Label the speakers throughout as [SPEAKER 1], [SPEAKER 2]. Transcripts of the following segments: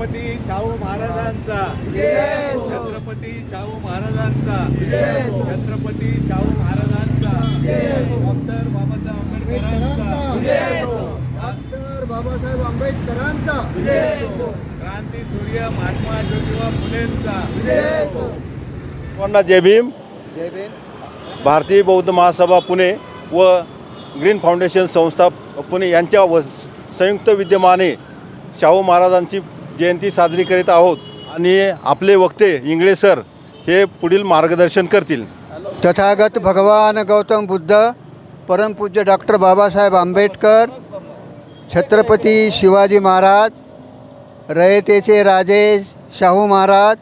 [SPEAKER 1] छत्रपती शाहू महाराजांचा. छत्रपती शाहू महाराजांचा. छत्रपती शाहू महाराजांचा. डॉक्टर बाबासाहेब आंबेडकरांचा.
[SPEAKER 2] डॉक्टर बाबासाहेब आंबेडकरांचा.
[SPEAKER 1] क्रांती सूर्य महात्मा ज्योतिबा फुलेंचा.
[SPEAKER 3] जय भीम.
[SPEAKER 2] जय भीम.
[SPEAKER 3] भारतीय बौद्ध महासभा पुणे व ग्रीन फाउंडेशन संस्था पुणे यांच्या व संयुक्त विद्यमाने शाहू महाराजांची जयंती साजरी करीत आहोत आणि आपले वक्ते इंगळे सर हे पुढील मार्गदर्शन करतील.
[SPEAKER 2] तथागत भगवान गौतम बुद्ध परमपूज्य डॉक्टर बाबासाहेब आंबेडकर छत्रपती शिवाजी महाराज रयतेचे राजे शाहू महाराज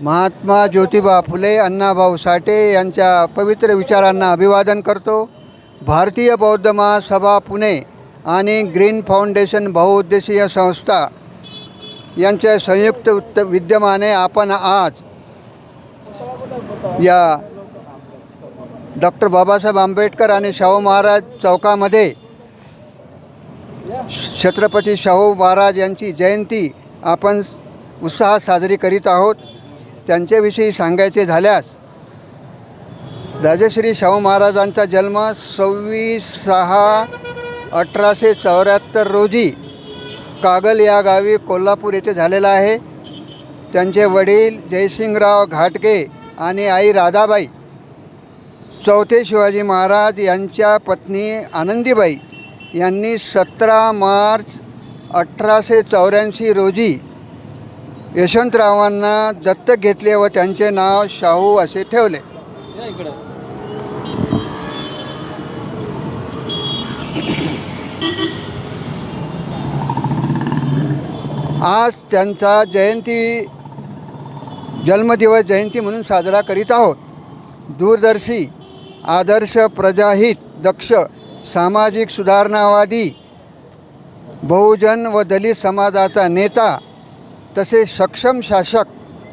[SPEAKER 2] महात्मा ज्योतिबा फुले अण्णाभाऊ साठे यांच्या पवित्र विचारांना अभिवादन करतो. भारतीय बौद्ध महासभा पुणे आणि ग्रीन फाउंडेशन बहुउद्देशीय संस्था यांच्या संयुक्त उत्त विद्यमाने आपण आज या डॉक्टर बाबासाहेब आंबेडकर आणि शाहू महाराज चौकामध्ये छत्रपती शाहू महाराज यांची जयंती आपण उत्साहात साजरी करीत आहोत. त्यांच्याविषयी सांगायचे झाल्यास राजश्री शाहू महाराजांचा जन्म सव्वीस सहा अठराशे चौऱ्याहत्तर रोजी कागल या गावी कोल्हापूर येथे झालेला आहे. त्यांचे वडील जयसिंगराव घाटगे आणि आई राधाबाई चौथे शिवाजी महाराज यांच्या पत्नी आनंदीबाई यांनी सतरा मार्च अठराशे चौऱ्याऐंशी रोजी यशवंतरावांना दत्तक घेतले व त्यांचे नाव शाहू असे ठेवले. आज त्यांचा जयंती जन्मदिवस जयंती म्हणून साजरा करीत आहोत. दूरदर्शी आदर्श प्रजाहित दक्ष सामाजिक सुधारणावादी बहुजन व दलित समाजाचा नेता तसे सक्षम शासक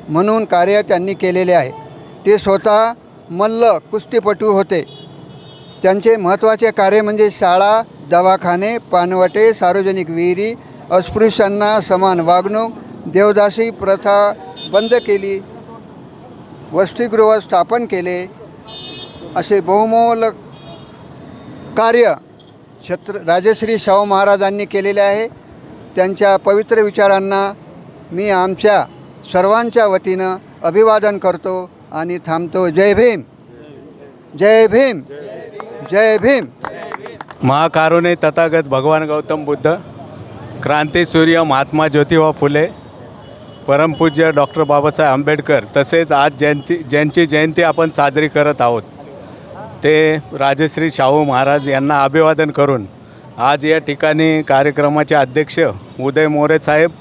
[SPEAKER 2] म्हणून कार्य त्यांनी केलेले आहे. ते स्वतः मल्ल कुस्तीपटू होते. त्यांचे महत्त्वाचे कार्य म्हणजे शाळा दवाखाने पानवटे सार्वजनिक विहिरी अस्पृश्यांना समान वागणूक देवदासी प्रथा बंद केली वसतिगृह स्थापन केले असे बहुमोल कार्य छत्र राजश्री शाहू महाराजांनी केलेले आहे. त्यांच्या पवित्र विचारांना मी आमच्या सर्वांच्या वतीनं अभिवादन करतो आणि थांबतो. जय भीम. जय भीम. जय भीम.
[SPEAKER 1] महाकारुणे तथागत भगवान गौतम बुद्ध. क्रांतीसूर्य महात्मा ज्योतिबा फुले परमपूज्य डॉक्टर बाबासाहेब आंबेडकर तसेच आज जयंती ज्यांची जयंती आपण साजरी करत आहोत ते राजश्री शाहू महाराज यांना अभिवादन करून आज या ठिकाणी कार्यक्रमाचे अध्यक्ष उदय मोरे साहेब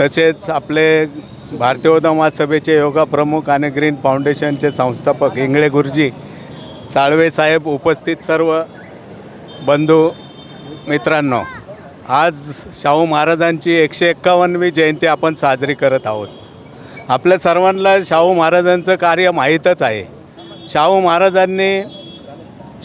[SPEAKER 1] तसेच आपले भारतीय उद्यम महासभेचे योगा प्रमुख आणि ग्रीन फाउंडेशनचे संस्थापक इंगळे गुरुजी साळवे साहेब उपस्थित सर्व बंधू मित्रांनो. आज शाहू महाराजांची एकशे एक्कावन्नवी जयंती आपण साजरी करत आहोत. आपल्या सर्वांना शाहू महाराजांचं कार्य माहीतच आहे. शाहू महाराजांनी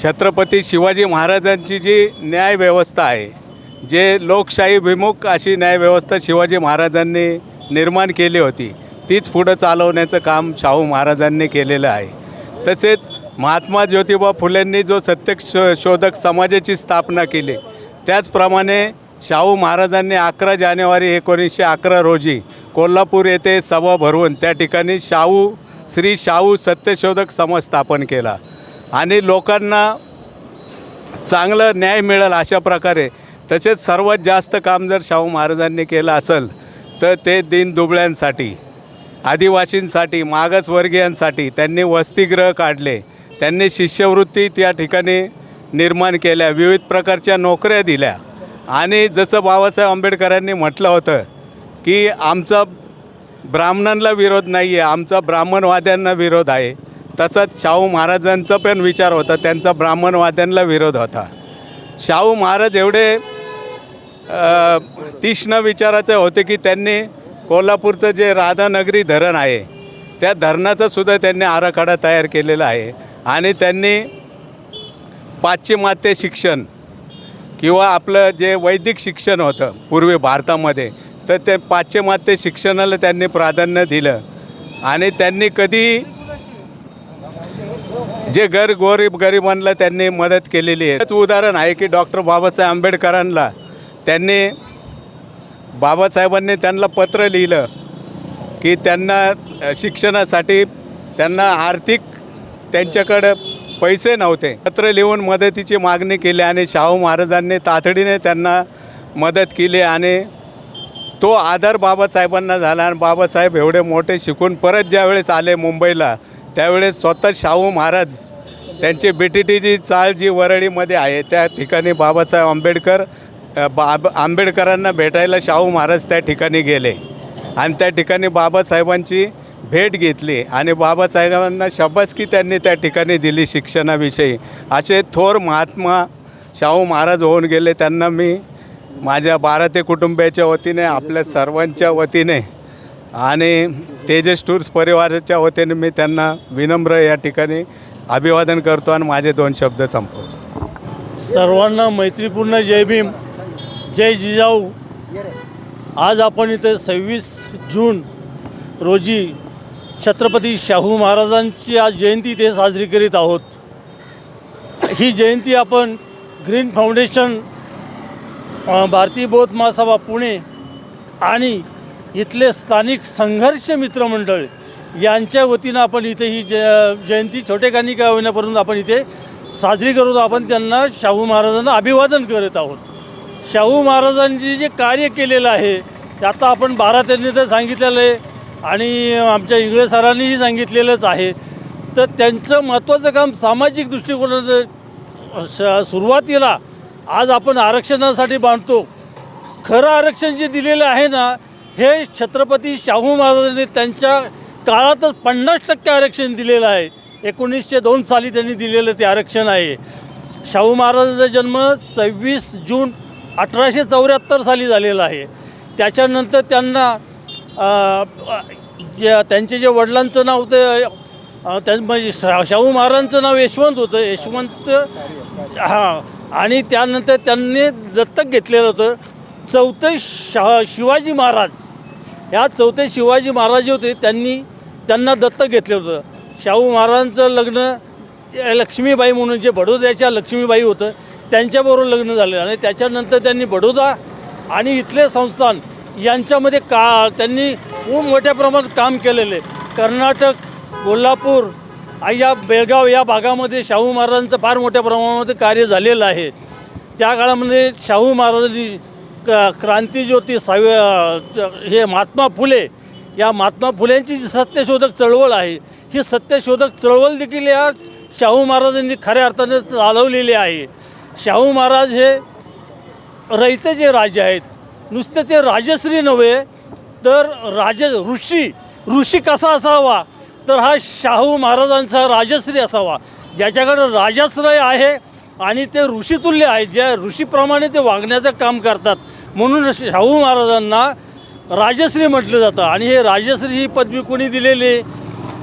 [SPEAKER 1] छत्रपती शिवाजी महाराजांची जी न्यायव्यवस्था आहे जे लोकशाही विमुख अशी न्यायव्यवस्था शिवाजी महाराजांनी निर्माण केली होती तीच पुढं चालवण्याचं काम शाहू महाराजांनी केलेलं आहे. तसेच महात्मा ज्योतिबा फुलेंनी जो सत्य शो शोधक समाजाची स्थापना केली त्याचप्रमाणे शाहू महाराजांनी अकरा जानेवारी एकोणीसशे अकरा रोजी कोल्हापूर येथे सभा भरवून त्या ठिकाणी शाहू श्री शाहू सत्यशोधक समाज स्थापन केला. आणि लोकांना चांगलं न्याय मिळेल अशा प्रकारे तसेच सर्वात जास्त काम जर शाहू महाराजांनी केलं असेल तर ते दीनदुबळ्यांसाठी आदिवासींसाठी मागासवर्गीयांसाठी त्यांनी वसतिगृह काढले. त्यांनी शिष्यवृत्ती त्या ठिकाणी निर्माण केल्या विविध प्रकारच्या नोकऱ्या दिल्या. आणि जसं बाबासाहेब आंबेडकरांनी म्हटलं होतं की आमचा ब्राह्मणांना विरोध नाही आहे आमचा ब्राह्मणवाद्यांना विरोध आहे. तसंच शाहू महाराजांचा पण विचार होता त्यांचा ब्राह्मणवाद्यांना विरोध होता. शाहू महाराज एवढे तीक्ष्ण विचाराचे होते की त्यांनी कोल्हापूरचं जे राधानगरी धरण आहे त्या धरणाचासुद्धा त्यांनी आराखडा तयार केलेला आहे. आणि त्यांनी पाश्चिमात्य शिक्षण किंवा आपलं जे वैदिक शिक्षण होतं पूर्वी भारतामध्ये तर ते पाश्चिमात्य शिक्षणाला त्यांनी प्राधान्य दिलं. आणि त्यांनी कधी जे गर गोरीब गरिबांना त्यांनी मदत केलेली आहे. त्याचं उदाहरण आहे की डॉक्टर बाबासाहेब आंबेडकरांना त्यांनी बाबासाहेबांनी त्यांना पत्र लिहिलं की त्यांना शिक्षणासाठी त्यांना आर्थिक त्यांच्याकडं पैसे नव्हते. पत्र लिहून मदतीची मागणी केली आणि शाहू महाराजांनी तातडीने त्यांना मदत केली आणि तो आदर बाबासाहेबांना झाला आणि बाबासाहेब एवढे मोठे शिकून परत ज्यावेळेस आले मुंबईला त्यावेळेस स्वतः शाहू महाराज त्यांची बी टी टीची चाळ जी वरळीमध्ये आहे त्या ठिकाणी बाबासाहेब आंबेडकर बाब आंबेडकरांना भेटायला शाहू महाराज त्या ठिकाणी गेले. आणि त्या ठिकाणी बाबासाहेबांची भेट घेतली आणि बाबासाहेबांना शबासकी त्यांनी त्या ठिकाणी दिली शिक्षणाविषयी. असे थोर महात्मा शाहू महाराज होऊन गेले. त्यांना मी माझ्या बारा ते कुटुंबियाच्या वतीने आपल्या सर्वांच्या वतीने आणि तेजस टूर्स परिवाराच्या वतीने मी त्यांना विनम्र या ठिकाणी अभिवादन करतो आणि माझे दोन शब्द संपवतो.
[SPEAKER 4] सर्वांना मैत्रीपूर्ण जय भीम जय जिजाऊ. आज आपण इथे सव्वीस जून रोजी छत्रपती शाहू महाराजांची आज जयंती इथे साजरी करीत आहोत. ही जयंती आपण ग्रीन फाउंडेशन भारतीय बौद्ध महासभा पुणे आणि इथले स्थानिक संघर्ष मित्रमंडळ यांच्या वतीनं आपण इथे ही ज जयंती छोटेखानी का होईना आपण इथे साजरी करत आपण त्यांना शाहू महाराजांना अभिवादन करत आहोत. शाहू महाराजांनी जे कार्य केलेलं आहे ते आता आपण बारा त्यांनी तर सांगितलेलं आहे आणि आमच्या इंगळे सरांनीही सांगितलेलंच आहे. तर त्यांचं महत्त्वाचं काम सामाजिक दृष्टिकोनाचं सुरुवातीला आज आपण आरक्षणासाठी बांधतो. खरं आरक्षण जे दिलेलं आहे ना हे छत्रपती शाहू महाराजांनी त्यांच्या काळातच पन्नास टक्के आरक्षण दिलेलं आहे. एकोणीसशे दोन साली त्यांनी दिलेलं ते आरक्षण आहे. शाहू महाराजांचा जन्म सव्वीस जून अठराशे चौऱ्याहत्तर साली झालेला आहे. त्याच्यानंतर त्यांना जे त्यांचे जे वडिलांचं नाव ते त्यां म्हणजे शा शाहू महाराजांचं नाव यशवंत होतं. यशवंत हां. आणि त्यानंतर त्यांनी दत्तक घेतलेलं होतं. चौथे शहा शिवाजी महाराज. ह्या चौथे शिवाजी महाराज जे होते त्यांनी त्यांना दत्तक घेतलं होतं. शाहू महाराजांचं लग्न लक्ष्मीबाई म्हणून जे बडोद्याच्या लक्ष्मीबाई होतं त्यांच्याबरोबर लग्न झालं आणि त्याच्यानंतर त्यांनी बडोदा आणि इथले संस्थान यांच्यामध्ये का त्यांनी खूप मोठ्या प्रमाणात काम केलेले. कर्नाटक कोल्हापूर आणि या बेळगाव या भागामध्ये शाहू महाराजांचं फार मोठ्या प्रमाणामध्ये कार्य झालेलं आहे. त्या काळामध्ये शाहू महाराजांनी क क्रांतीज्योती सावे हे महात्मा फुले या महात्मा फुलेंची जी सत्यशोधक चळवळ आहे ही सत्यशोधक चळवळ देखील या शाहू महाराजांनी खऱ्या अर्थाने चालवलेली आहे. शाहू महाराज हे रयतेचे राजे आहेत. नुसते ते राजश्री नव्हे तर राज ऋषी ऋषी कसा असावा? तर हा शाहू महाराजांचा राजश्री असावा. ज्याच्याकडं राजाश्रय आहे आणि ते ऋषीतुल्य आहे ज्या ऋषीप्रमाणे ते वागण्याचं काम करतात. म्हणून शाहू महाराजांना राजश्री म्हटलं जातं. आणि हे राजश्री ही पदवी कोणी दिलेली?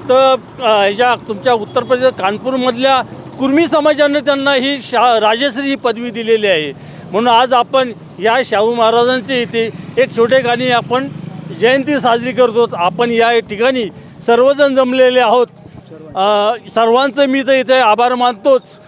[SPEAKER 4] तर अ, ह्याच्या तुमच्या उत्तर प्रदेश कानपूरमधल्या कुर्मी समाजाने त्यांना ही शा राजश्री ही पदवी दिलेली आहे. म्हणून आज आपण या शाहू महाराजांचे इथे एक छोटेखानी आपण जयंती साजरी करतो. आपण या ठिकाणी सर्वजण जमलेले आहोत. सर्वांचं मी तर इथे आभार मानतोच.